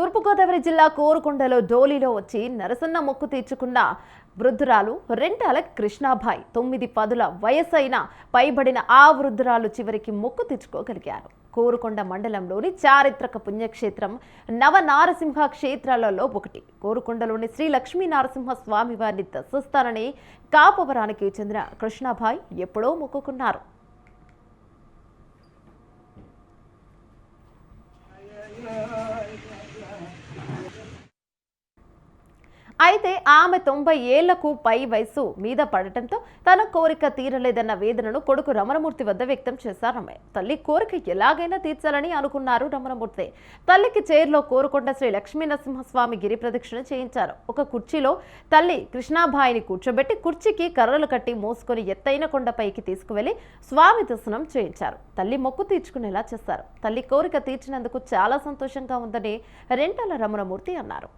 తూర్పుగోదావరి జిల్లా కోరుకొండలో డోలీలో వచ్చి నరసన్న మొక్కు తీర్చుకున్న వృద్ధురాలు రెంటాల కృష్ణాభాయ్ తొమ్మిది పదుల వయసైన పైబడిన ఆ వృద్ధురాలు చివరికి మొక్కు తెచ్చుకోగలిగారు కోరుకొండ మండలంలోని చారిత్రక పుణ్యక్షేత్రం నవనారసింహ క్షేత్రాలలో ఒకటి. కోరుకొండలోని శ్రీ లక్ష్మీ నరసింహ స్వామి వారిని దర్శిస్తానని కాపవరానికి చెందిన కృష్ణాభాయ్ ఎప్పుడో మొక్కుకున్నారు. అయితే ఆమె తొంభై ఏళ్ళకు పై వయసు మీద పడటంతో తన కోరిక తీరలేదన్న వేదనను కొడుకు రమణమూర్తి వద్ద వ్యక్తం చేశారు ఆమె తల్లి కోరిక ఎలాగైనా తీర్చాలని అనుకున్నారు రమణమూర్తి. తల్లికి చేరులో కోరుకొండ శ్రీ లక్ష్మీ నరసింహస్వామి గిరి ప్రదక్షిణ చేయించారు. ఒక కుర్చీలో తల్లి కృష్ణాభాయిని కూర్చోబెట్టి కుర్చీకి కర్రలు కట్టి మోసుకొని ఎత్తైన కొండపైకి తీసుకువెళ్ళి స్వామి దర్శనం చేయించారు. తల్లి మొక్కు తీర్చుకునేలా చేశారు తల్లి కోరిక తీర్చినందుకు చాలా సంతోషంగా ఉందని రెంటల రమణమూర్తి అన్నారు.